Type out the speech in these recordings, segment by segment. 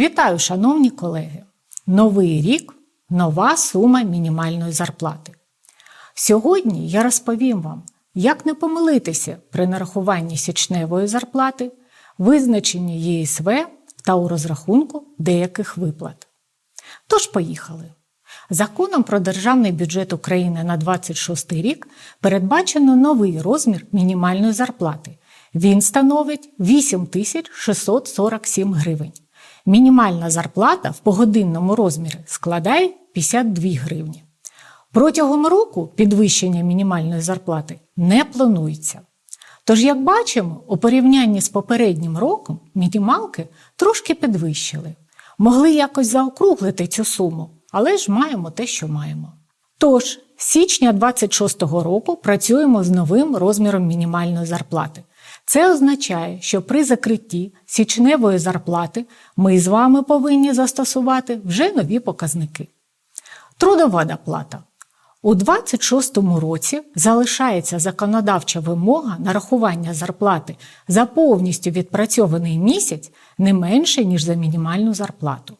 Вітаю, шановні колеги! Новий рік нова сума мінімальної зарплати. Сьогодні я розповім вам, як не помилитися при нарахуванні січневої зарплати, визначенні ЄСВ та у розрахунку деяких виплат. Тож поїхали. Законом про державний бюджет України на 26 рік передбачено новий розмір мінімальної зарплати. Він становить 8647 гривень. Мінімальна зарплата в погодинному розмірі складає 52 гривні. Протягом року підвищення мінімальної зарплати не планується. Тож, як бачимо, у порівнянні з попереднім роком мінімалки трошки підвищили. Могли якось заокруглити цю суму, але ж маємо те, що маємо. Тож, з січня 26-го року працюємо з новим розміром мінімальної зарплати. Це означає, що при закритті січневої зарплати ми з вами повинні застосувати вже нові показники. Трудова доплата. У 26-му році залишається законодавча вимога нарахування зарплати за повністю відпрацьований місяць не менше, ніж за мінімальну зарплату.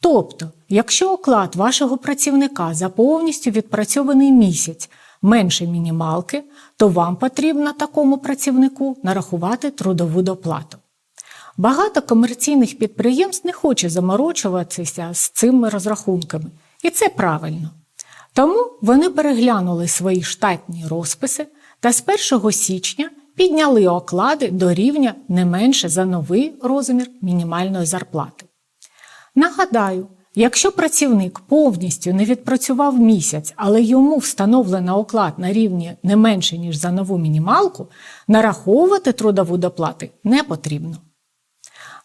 Тобто, якщо оклад вашого працівника за повністю відпрацьований місяць менше мінімалки, то вам потрібно такому працівнику нарахувати трудову доплату. Багато комерційних підприємств не хоче заморочуватися з цими розрахунками, і це правильно. Тому вони переглянули свої штатні розписи та з 1 січня підняли оклади до рівня не менше за новий розмір мінімальної зарплати. Нагадаю, якщо працівник повністю не відпрацював місяць, але йому встановлено оклад на рівні не менше, ніж за нову мінімалку, нараховувати трудову доплати не потрібно.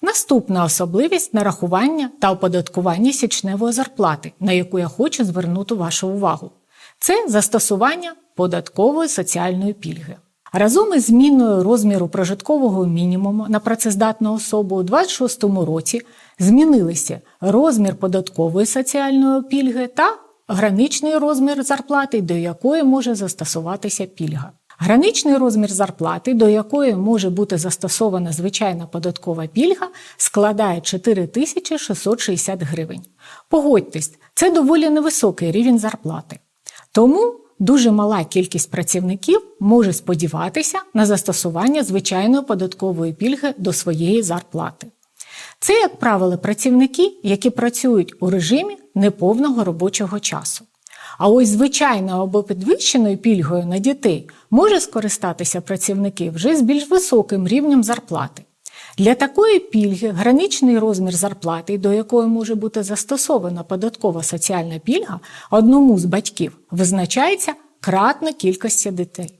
Наступна особливість нарахування та оподаткування січневої зарплати, на яку я хочу звернути вашу увагу, це застосування податкової соціальної пільги. Разом із зміною розміру прожиткового мінімуму на працездатну особу у 2026 році змінилися розмір податкової соціальної пільги та граничний розмір зарплати, до якої може застосуватися пільга. Граничний розмір зарплати, до якої може бути застосована звичайна податкова пільга, складає 4660 гривень. Погодьтесь, це доволі невисокий рівень зарплати. Тому дуже мала кількість працівників може сподіватися на застосування звичайної податкової пільги до своєї зарплати. Це, як правило, працівники, які працюють у режимі неповного робочого часу. А ось звичайною або підвищеною пільгою на дітей може скористатися працівники вже з більш високим рівнем зарплати. Для такої пільги граничний розмір зарплати, до якої може бути застосована податкова соціальна пільга, одному з батьків визначається кратна кількості дітей.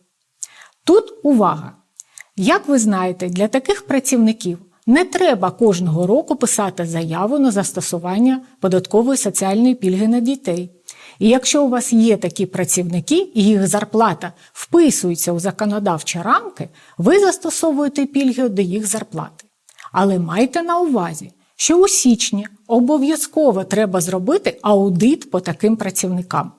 Тут увага! Як ви знаєте, для таких працівників не треба кожного року писати заяву на застосування податкової соціальної пільги на дітей. І якщо у вас є такі працівники і їх зарплата вписується у законодавчі рамки, ви застосовуєте пільги до їх зарплати. Але майте на увазі, що у січні обов'язково треба зробити аудит по таким працівникам.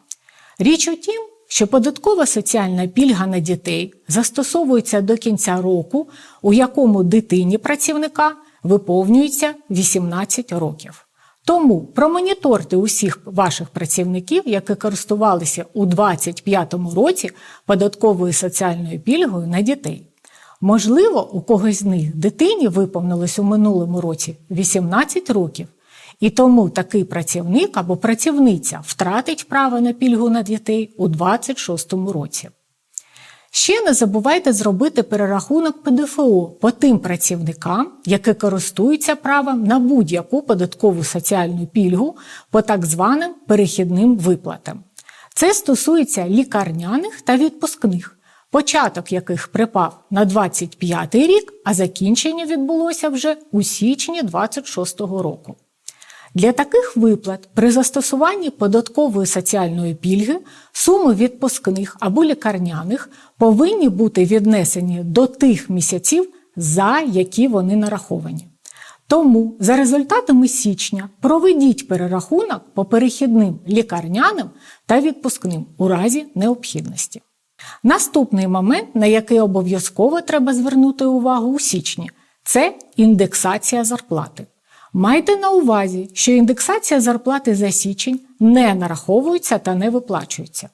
Річ у тім, що податкова соціальна пільга на дітей застосовується до кінця року, у якому дитині працівника виповнюється 18 років. Тому промоніторте усіх ваших працівників, які користувалися у 2025 році податковою соціальною пільгою на дітей. Можливо, у когось з них дитині виповнилось у минулому році 18 років, і тому такий працівник або працівниця втратить право на пільгу на дітей у 2026 році. Ще не забувайте зробити перерахунок ПДФО по тим працівникам, які користуються правом на будь-яку податкову соціальну пільгу по так званим перехідним виплатам. Це стосується лікарняних та відпускних, початок яких припав на 25 рік, а закінчення відбулося вже у січні 26 року. Для таких виплат при застосуванні податкової соціальної пільги суми відпускних або лікарняних повинні бути віднесені до тих місяців, за які вони нараховані. Тому за результатами січня проведіть перерахунок по перехідним лікарняним та відпускним у разі необхідності. Наступний момент, на який обов'язково треба звернути увагу у січні, це індексація зарплати. Майте на увазі, що індексація зарплати за січень не нараховується та не виплачується.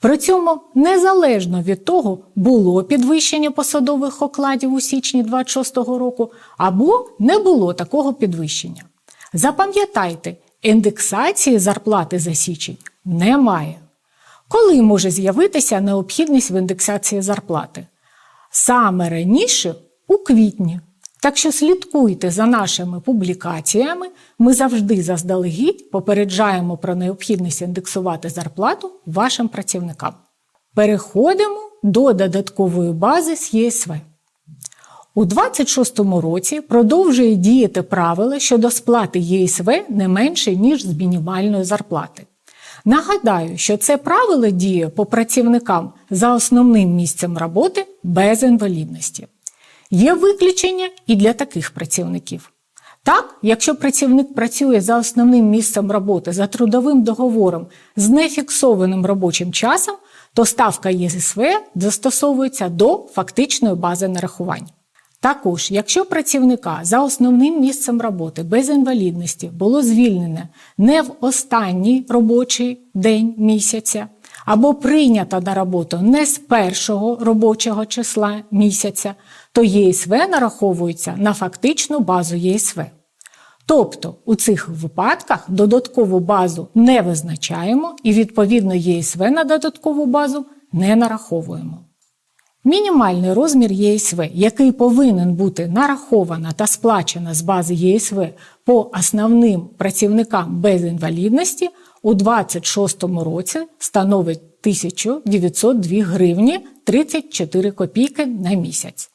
При цьому незалежно від того, було підвищення посадових окладів у січні 26 року або не було такого підвищення. Запам'ятайте, індексації зарплати за січень немає. Коли може з'явитися необхідність в індексації зарплати? Саме раніше у квітні. Так що слідкуйте за нашими публікаціями. Ми завжди заздалегідь попереджаємо про необхідність індексувати зарплату вашим працівникам. Переходимо до додаткової бази з ЄСВ. У 2026 році продовжує діяти правило щодо сплати ЄСВ не менше, ніж з мінімальної зарплати. Нагадаю, що це правило діє по працівникам за основним місцем роботи без інвалідності. Є виключення і для таких працівників. Так, якщо працівник працює за основним місцем роботи за трудовим договором з нефіксованим робочим часом, то ставка ЄСВ застосовується до фактичної бази нарахувань. Також, якщо працівника за основним місцем роботи без інвалідності було звільнене не в останній робочий день місяця, або прийнято на роботу не з першого робочого числа місяця, то ЄСВ нараховується на фактичну базу ЄСВ. Тобто у цих випадках додаткову базу не визначаємо і відповідно ЄСВ на додаткову базу не нараховуємо. Мінімальний розмір ЄСВ, який повинен бути нарахована та сплачена з бази ЄСВ по основним працівникам без інвалідності, у 2026 році становить 1902 гривні 34 копійки на місяць.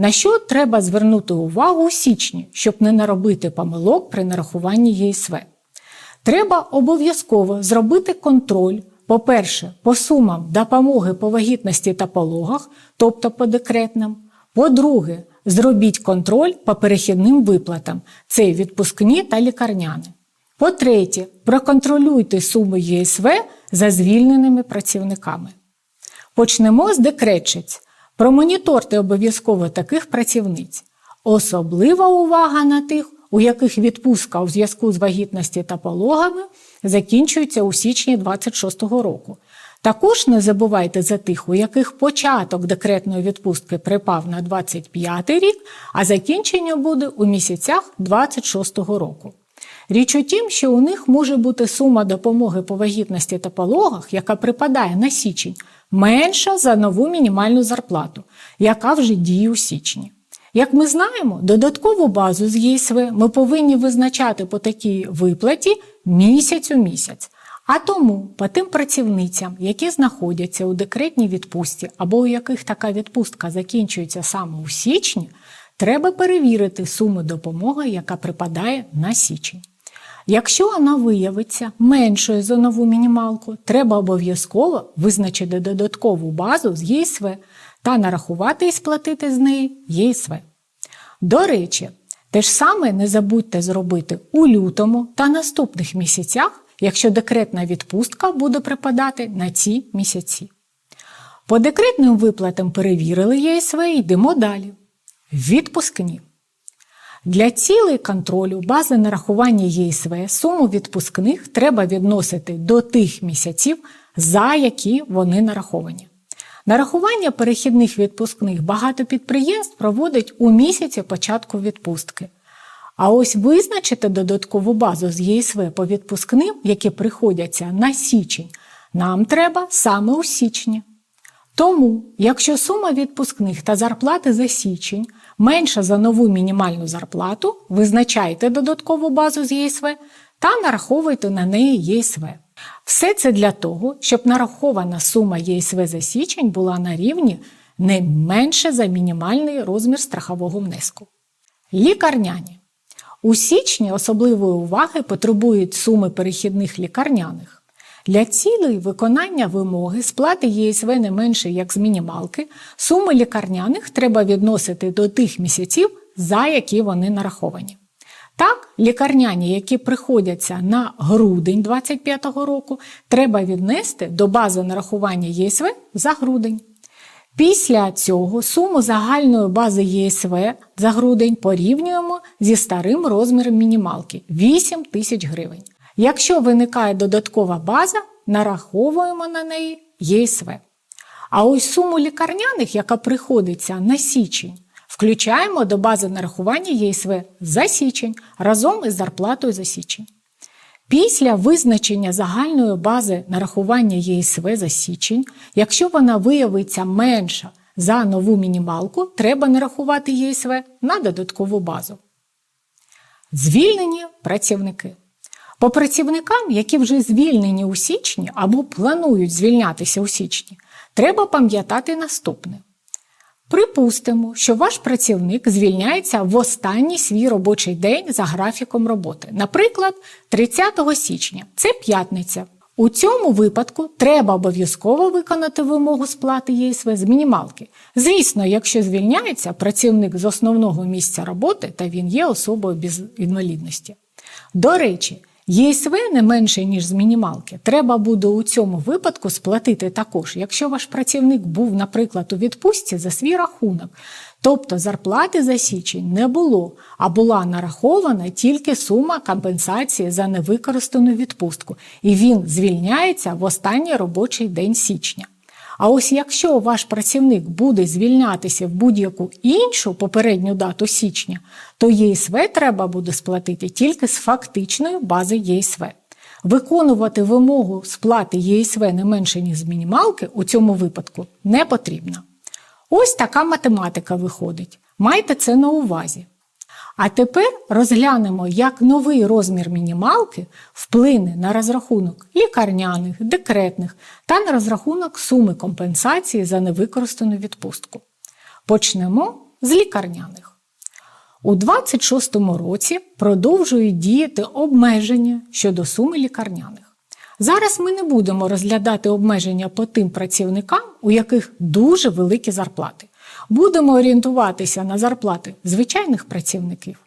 На що треба звернути увагу у січні, щоб не наробити помилок при нарахуванні ЄСВ? Треба обов'язково зробити контроль, по-перше, по сумам допомоги по вагітності та пологах, тобто по декретним. По-друге, зробіть контроль по перехідним виплатам це відпускні та лікарняни. По-третє, проконтролюйте суми ЄСВ за звільненими працівниками. Почнемо з декретчиць. Промоніторте обов'язково таких працівниць. Особлива увага на тих, у яких відпустка у зв'язку з вагітності та пологами закінчується у січні 26 року. Також не забувайте за тих, у яких початок декретної відпустки припав на 25 рік, а закінчення буде у місяцях 26 року. Річ у тім, що у них може бути сума допомоги по вагітності та пологах, яка припадає на січень, менша за нову мінімальну зарплату, яка вже діє у січні. Як ми знаємо, додаткову базу з ЄСВ ми повинні визначати по такій виплаті місяць у місяць. А тому по тим працівницям, які знаходяться у декретній відпустці або у яких така відпустка закінчується саме у січні, треба перевірити суму допомоги, яка припадає на січень. Якщо вона виявиться меншою за нову мінімалку, треба обов'язково визначити додаткову базу з ЄСВ та нарахувати і сплатити з неї ЄСВ. До речі, те ж саме не забудьте зробити у лютому та наступних місяцях, якщо декретна відпустка буде припадати на ці місяці. По декретним виплатам перевірили ЄСВ і йдемо далі. Відпускні. Для цілей контролю бази нарахування ЄСВ суму відпускних треба відносити до тих місяців, за які вони нараховані. Нарахування перехідних відпускних багато підприємств проводить у місяці початку відпустки. А ось визначити додаткову базу з ЄСВ по відпускним, які приходяться на січень, нам треба саме у січні. Тому, якщо сума відпускних та зарплати за січень менша за нову мінімальну зарплату, визначайте додаткову базу з ЄСВ та нараховуйте на неї ЄСВ. Все це для того, щоб нарахована сума ЄСВ за січень була на рівні не менше за мінімальний розмір страхового внеску. Лікарняні. У січні особливої уваги потребують суми перехідних лікарняних. Для цілей виконання вимоги сплати ЄСВ не менше, як з мінімалки, суми лікарняних треба відносити до тих місяців, за які вони нараховані. Так, лікарняні, які приходяться на грудень 2025 року, треба віднести до бази нарахування ЄСВ за грудень. Після цього суму загальної бази ЄСВ за грудень порівнюємо зі старим розміром мінімалки 8 тисяч гривень. Якщо виникає додаткова база, нараховуємо на неї ЄСВ. А ось суму лікарняних, яка приходиться на січень, включаємо до бази нарахування ЄСВ за січень разом із зарплатою за січень. Після визначення загальної бази нарахування ЄСВ за січень, якщо вона виявиться менша за нову мінімалку, треба нарахувати ЄСВ на додаткову базу. Звільнені працівники. По працівникам, які вже звільнені у січні або планують звільнятися у січні, треба пам'ятати наступне. Припустимо, що ваш працівник звільняється в останній свій робочий день за графіком роботи, наприклад, 30 січня, це п'ятниця. У цьому випадку треба обов'язково виконати вимогу сплати ЄСВ з мінімалки. Звісно, якщо звільняється працівник з основного місця роботи та він є особою без інвалідності. До речі, ЄСВ не менше, ніж з мінімалки, треба буде у цьому випадку сплатити також, якщо ваш працівник був, наприклад, у відпустці за свій рахунок. Тобто зарплати за січень не було, а була нарахована тільки сума компенсації за невикористану відпустку, і він звільняється в останній робочий день січня. А ось якщо ваш працівник буде звільнятися в будь-яку іншу попередню дату січня, то ЄСВ треба буде сплатити тільки з фактичної бази ЄСВ. Виконувати вимогу сплати ЄСВ не менше, ніж з мінімалки у цьому випадку не потрібно. Ось така математика виходить. Майте це на увазі. А тепер розглянемо, як новий розмір мінімалки вплине на розрахунок лікарняних, декретних та на розрахунок суми компенсації за невикористану відпустку. Почнемо з лікарняних. У 2026 році продовжують діяти обмеження щодо суми лікарняних. Зараз ми не будемо розглядати обмеження по тим працівникам, у яких дуже великі зарплати. Будемо орієнтуватися на зарплати звичайних працівників.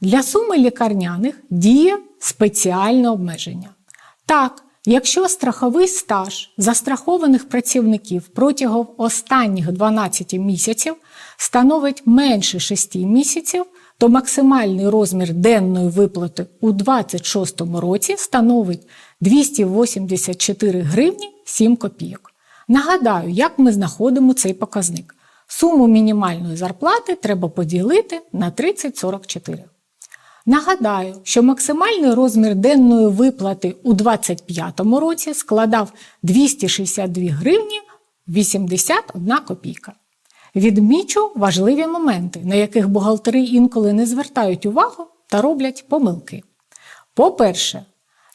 Для суми лікарняних діє спеціальне обмеження. Так, якщо страховий стаж застрахованих працівників протягом останніх 12 місяців становить менше 6 місяців, то максимальний розмір денної виплати у 2026 році становить 284 гривні 7 копійок. Нагадаю, як ми знаходимо цей показник. Суму мінімальної зарплати треба поділити на 3044. Нагадаю, що максимальний розмір денної виплати у 2025 році складав 262 гривні 81 копійка. Відмічу важливі моменти, на яких бухгалтери інколи не звертають увагу та роблять помилки. По-перше,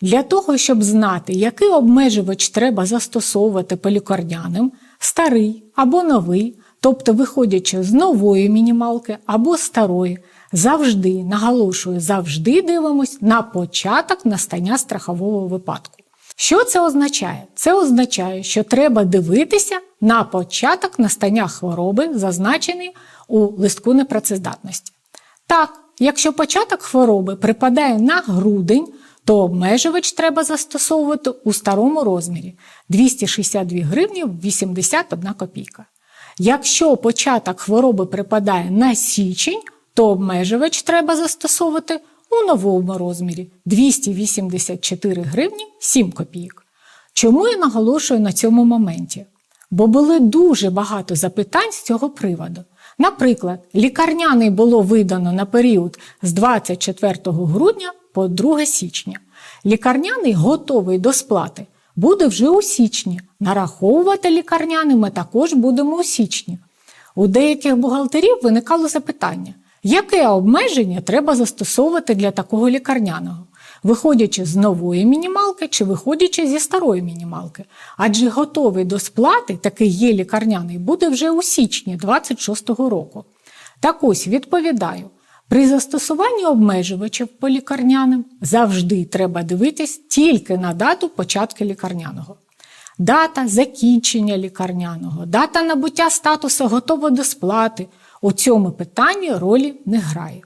для того, щоб знати, який обмежувач треба застосовувати по лікарняним, старий або новий, тобто виходячи з нової мінімалки або старої, завжди, наголошую, завжди дивимось на початок настання страхового випадку. Що це означає? Це означає, що треба дивитися на початок настання хвороби, зазначений у листку непрацездатності. Так, якщо початок хвороби припадає на грудень, то обмежувач треба застосовувати у старому розмірі 262 гривні 81 копійка. Якщо початок хвороби припадає на січень, то обмежувач треба застосовувати у новому розмірі 284 гривні 7 копійок. Чому я наголошую на цьому моменті? Бо були дуже багато запитань з цього приводу. Наприклад, лікарняний було видано на період з 24 грудня по 2 січня. Лікарняний готовий до сплати буде вже у січні. Нараховувати лікарняний ми також будемо у січні. У деяких бухгалтерів виникало запитання, яке обмеження треба застосовувати для такого лікарняного, виходячи з нової мінімалки чи виходячи зі старої мінімалки. Адже готовий до сплати, такий є лікарняний, буде вже у січні 26-го року. Так ось відповідаю. При застосуванні обмежувачів по лікарняним завжди треба дивитись тільки на дату початку лікарняного. Дата закінчення лікарняного, дата набуття статусу готова до сплати у цьому питанні ролі не грає.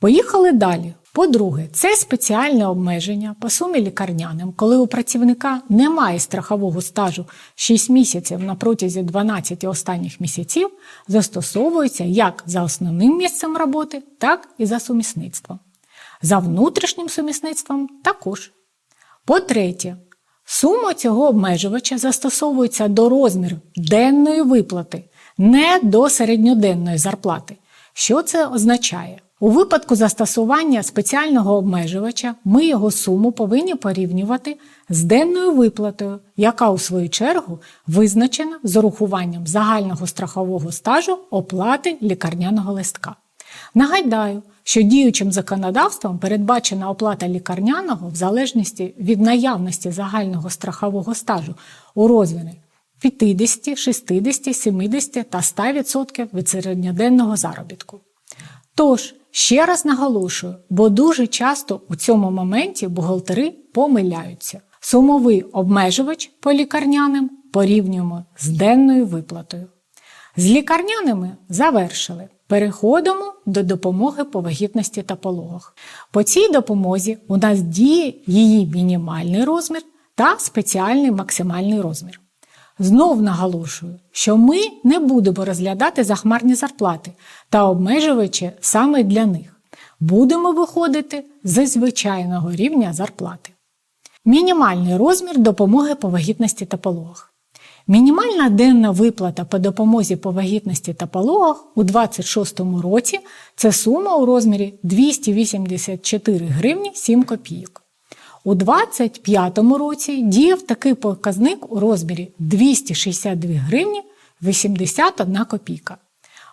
Поїхали далі. По-друге, це спеціальне обмеження по сумі лікарняним, коли у працівника немає страхового стажу 6 місяців на протязі 12 останніх місяців, застосовується як за основним місцем роботи, так і за сумісництвом. За внутрішнім сумісництвом також. По-третє, сума цього обмежувача застосовується до розміру денної виплати, не до середньоденної зарплати. Що це означає? У випадку застосування спеціального обмежувача ми його суму повинні порівнювати з денною виплатою, яка у свою чергу визначена з урахуванням загального страхового стажу оплати лікарняного листка. Нагадаю, що діючим законодавством передбачена оплата лікарняного в залежності від наявності загального страхового стажу у розмірі 50, 60, 70 та 100% від середньоденного заробітку. Тож, ще раз наголошую, бо дуже часто у цьому моменті бухгалтери помиляються. Сумовий обмежувач по лікарняним порівнюємо з денною виплатою. З лікарняними завершили. Переходимо до допомоги по вагітності та пологах. По цій допомозі у нас діє її мінімальний розмір та спеціальний максимальний розмір. Знов наголошую, що ми не будемо розглядати захмарні зарплати та обмежувачі саме для них. Будемо виходити зі звичайного рівня зарплати. Мінімальний розмір допомоги по вагітності та пологах. Мінімальна денна виплата по допомозі по вагітності та пологах у 2026 році це сума у розмірі 284 гривні 7 копійок. У 2025 році діяв такий показник у розмірі 262 гривні 81 копійка.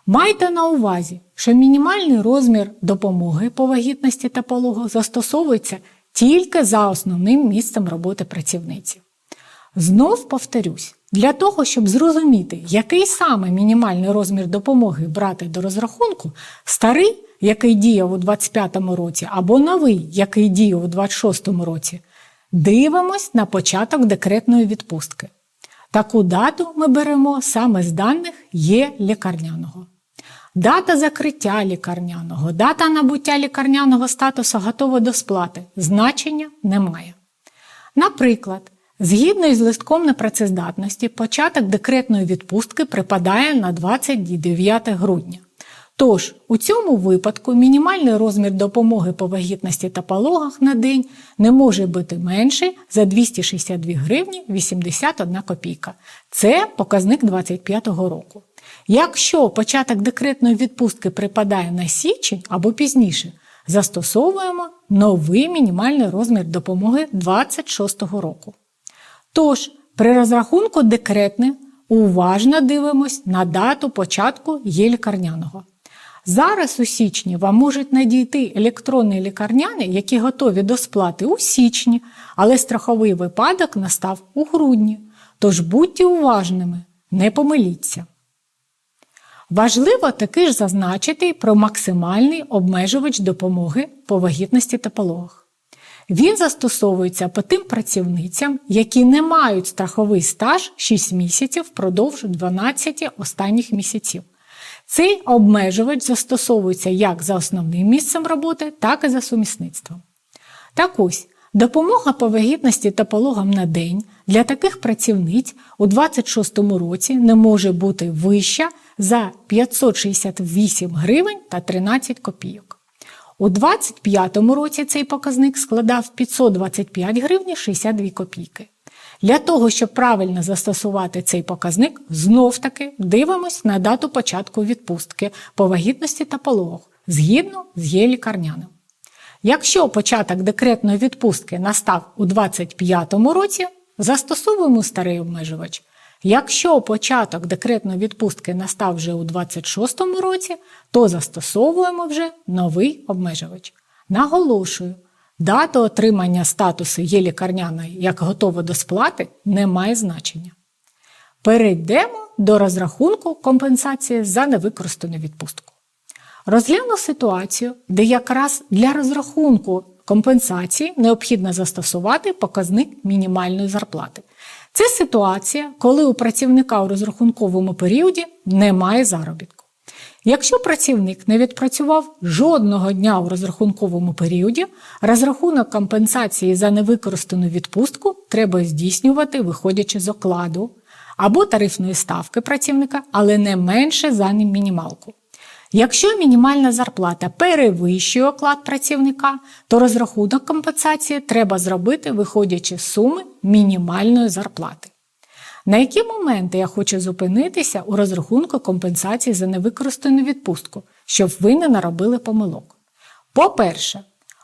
Майте на увазі, що мінімальний розмір допомоги по вагітності та пологах застосовується тільки за основним місцем роботи працівниці. Знов повторюсь, для того, щоб зрозуміти, який саме мінімальний розмір допомоги брати до розрахунку, старий, який діяв у 2025 році, або новий, який діяв у 2026 році, дивимось на початок декретної відпустки. Таку дату ми беремо саме з даних є лікарняного. Дата закриття лікарняного, дата набуття лікарняного статусу готова до сплати значення немає. Наприклад, Згідно із листком непрацездатності, початок декретної відпустки припадає на 29 грудня. Тож, у цьому випадку мінімальний розмір допомоги по вагітності та пологах на день не може бути менший за 262 гривні 81 копійка. Це показник 2025 року. Якщо початок декретної відпустки припадає на січень або пізніше, застосовуємо новий мінімальний розмір допомоги 26 року. Тож, при розрахунку декретне уважно дивимось на дату початку є лікарняного. Зараз у січні вам можуть надійти електронні лікарняни, які готові до сплати у січні, але страховий випадок настав у грудні. Тож будьте уважними, не помиліться. Важливо таки ж зазначити про максимальний обмежувач допомоги по вагітності та пологах. Він застосовується по тим працівницям, які не мають страховий стаж 6 місяців впродовж 12 останніх місяців. Цей обмежувач застосовується як за основним місцем роботи, так і за сумісництвом. Так ось, допомога по вагітності та пологам на день для таких працівниць у 2026 році не може бути вища за 568 гривень та 13 копійок. У 2025 році цей показник складав 525 гривень 62 копійки. Для того, щоб правильно застосувати цей показник, знов таки дивимось на дату початку відпустки по вагітності та пологах згідно з є лікарняним. Якщо початок декретної відпустки настав у 2025 році, застосовуємо старий обмежувач. Якщо початок декретної відпустки настав вже у 26 році, то застосовуємо вже новий обмежувач. Наголошую, дата отримання статусу є лікарняної як готова до сплати не має значення. Перейдемо до розрахунку компенсації за невикористану відпустку. Розгляну ситуацію, де якраз для розрахунку компенсації необхідно застосувати показник мінімальної зарплати. Це ситуація, коли у працівника у розрахунковому періоді немає заробітку. Якщо працівник не відпрацював жодного дня у розрахунковому періоді, розрахунок компенсації за невикористану відпустку треба здійснювати, виходячи з окладу або тарифної ставки працівника, але не менше за мінімалку. Якщо мінімальна зарплата перевищує оклад працівника, то розрахунок компенсації треба зробити, виходячи з суми мінімальної зарплати. На які моменти я хочу зупинитися у розрахунку компенсації за невикористану відпустку, щоб ви не наробили помилок? По-перше,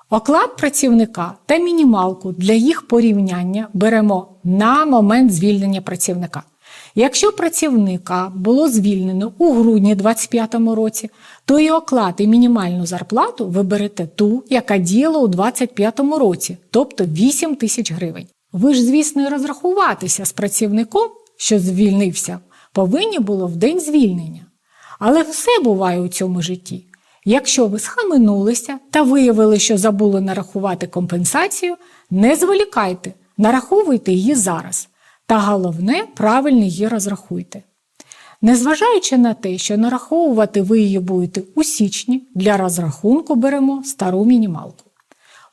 оклад працівника та мінімалку для їх порівняння беремо на момент звільнення працівника. Якщо працівника було звільнено у грудні 2025 році, то і оклад і мінімальну зарплату ви берете ту, яка діяла у 2025 році, тобто 8 тисяч гривень. Ви ж, звісно, і розрахуватися з працівником, що звільнився, повинні було в день звільнення. Але все буває у цьому житті. Якщо ви схаменулися та виявили, що забули нарахувати компенсацію, не зволікайте, нараховуйте її зараз. Та головне, правильно її розрахуйте. Незважаючи на те, що нараховувати ви її будете у січні, для розрахунку беремо стару мінімалку.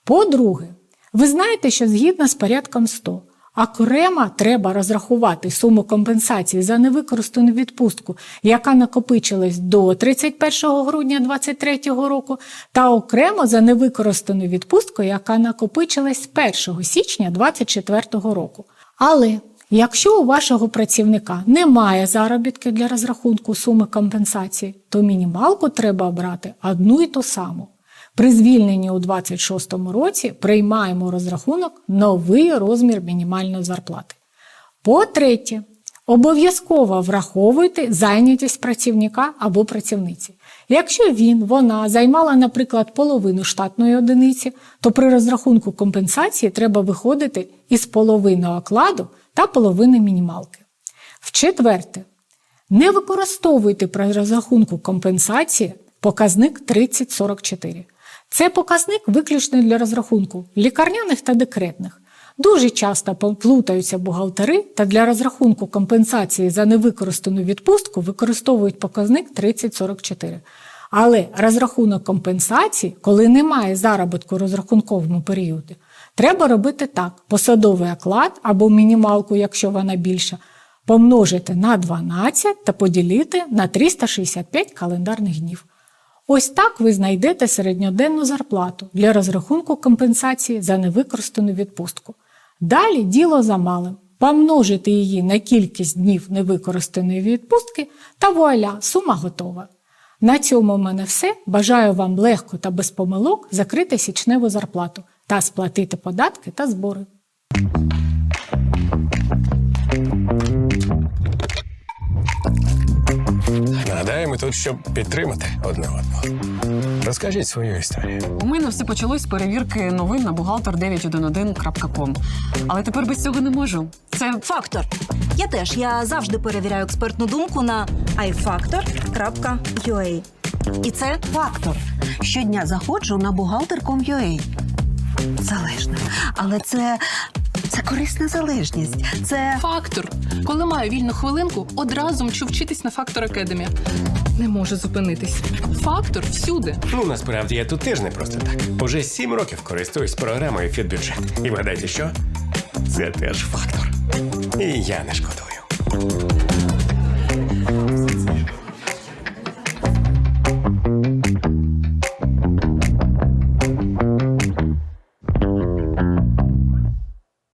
По-друге, ви знаєте, що згідно з порядком 100, окремо треба розрахувати суму компенсації за невикористану відпустку, яка накопичилась до 31 грудня 2023 року, та окремо за невикористану відпустку, яка накопичилась з 1 січня 2024 року. Але Якщо у вашого працівника немає заробітки для розрахунку суми компенсації, то мінімалку треба обрати одну і ту саму. При звільненні у 2026 році приймаємо розрахунок новий розмір мінімальної зарплати. По-третє, обов'язково враховуйте зайнятість працівника або працівниці. Якщо він, вона займала, наприклад, половину штатної одиниці, то при розрахунку компенсації треба виходити із половини окладу та половини мінімалки. В-четверте, не використовуйте при розрахунку компенсації показник 3044. Це показник виключно для розрахунку лікарняних та декретних. Дуже часто плутаються бухгалтери та для розрахунку компенсації за невикористану відпустку використовують показник 3044. Але розрахунок компенсації, коли немає заробітку у розрахунковому періоді, треба робити так: посадовий оклад або мінімалку, якщо вона більша, помножити на 12 та поділити на 365 календарних днів. Ось так ви знайдете середньоденну зарплату для розрахунку компенсації за невикористану відпустку. Далі діло за малим. Помножити її на кількість днів невикористаної відпустки та вуаля, сума готова. На цьому в мене все. Бажаю вам легко та без помилок закрити січневу зарплату та сплатити податки та збори. Нагадаю, ми тут, щоб підтримати одне одного. Розкажіть свою історію. У мене все почалось з перевірки новин на бухгалтер911.com. Але тепер без цього не можу. Це Фактор. Я теж я завжди перевіряю експертну думку на ifactor.ua. І це Фактор. Щодня заходжу на бухгалтер.com.ua. Залежна. Але це. Це корисна залежність. Це Фактор. Коли маю вільну хвилинку, одразу мчу вчитись на Фактор Академі. Не можу зупинитись. Фактор всюди. Ну насправді я тут теж не просто так. Уже сім років користуюсь програмою Фідбюджет. І вгадайте що? Це теж фактор. І я не шкодую.